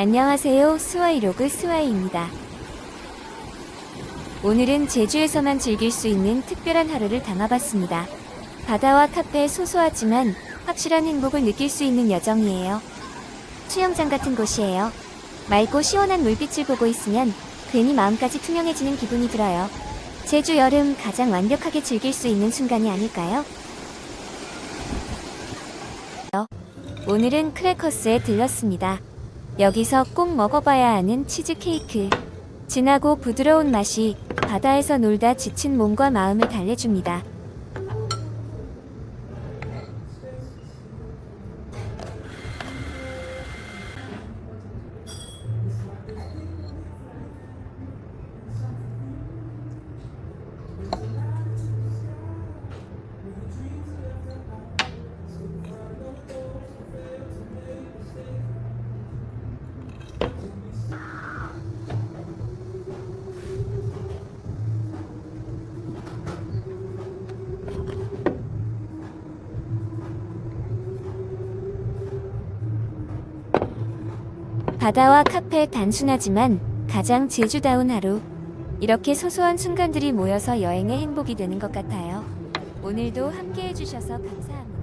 안녕하세요. 스와이로그 스와이입니다. 오늘은 제주에서만 즐길 수 있는 특별한 하루를 담아봤습니다. 바다와 카페 소소하지만 확실한 행복을 느낄 수 있는 여정이에요. 수영장 같은 곳이에요. 맑고 시원한 물빛을 보고 있으면 괜히 마음까지 투명해지는 기분이 들어요. 제주 여름 가장 완벽하게 즐길 수 있는 순간이 아닐까요? 오늘은 크래커스에 들렀습니다. 여기서 꼭 먹어봐야 하는 치즈케이크. 진하고 부드러운 맛이 바다에서 놀다 지친 몸과 마음을 달래줍니다. 바다와 카페 단순하지만 가장 제주다운 하루. 이렇게 소소한 순간들이 모여서 여행의 행복이 되는 것 같아요. 오늘도 함께 해주셔서 감사합니다.